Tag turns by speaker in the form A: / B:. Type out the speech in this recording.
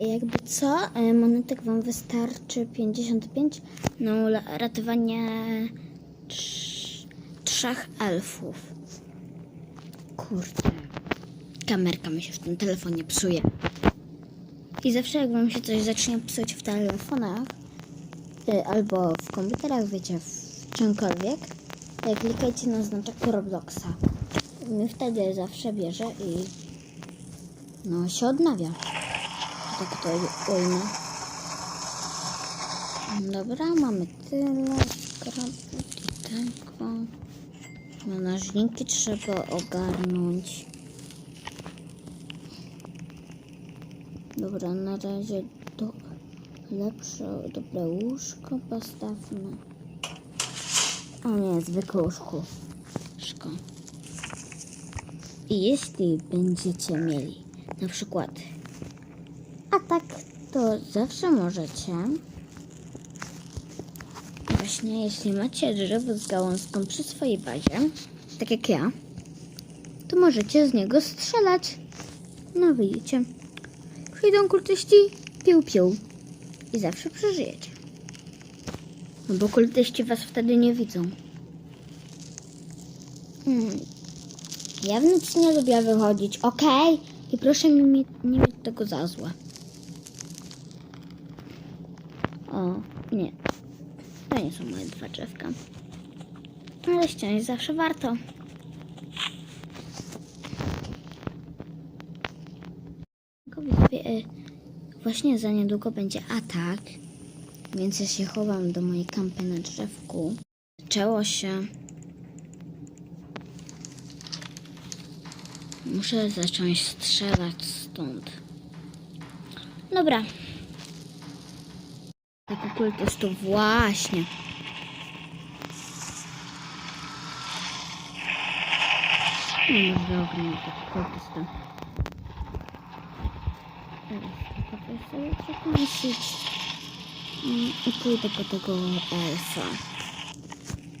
A: Jakby co, e, monetek wam wystarczy 55 na ratowanie trz- trzech elfów. Kurde. Kamerka mi się w tym telefonie psuje. I zawsze jak wam się coś zacznie psuć w telefonach y, albo w komputerach, wiecie, w czymkolwiek, y, klikajcie na znaczek Robloxa. My wtedy zawsze bierze i no się odnawia. Tak to ujmę. Dobra, mamy tyle. Skraput i tego. Menażniki trzeba ogarnąć. Dobra, na razie do lepsze, dobre łóżko postawmy. O nie, zwykłe łóżko. Szko. I jeśli będziecie mieli na przykład a tak, to zawsze możecie. Właśnie, jeśli macie drzewo z gałązką przy swojej bazie, tak jak ja, to możecie z niego strzelać. No widzicie. Przyjdą kultyści, pił, pił. I zawsze przeżyjecie. No bo kultyści was wtedy nie widzą. Hmm. Ja w nocy nie lubię wychodzić, okej? I proszę mi- nie mieć tego za złe. O, nie. To nie są moje dwa drzewka. Ale ściąć zawsze warto. E, Właśnie za niedługo będzie atak, więc ja się chowam do mojej kampy na drzewku. Zaczęło się. Muszę zacząć strzelać stąd. Dobra. Na kulto jest to właśnie. Nie ma żadnego kultysta. Teraz to jest jakieś... I pójdę po tego elfa.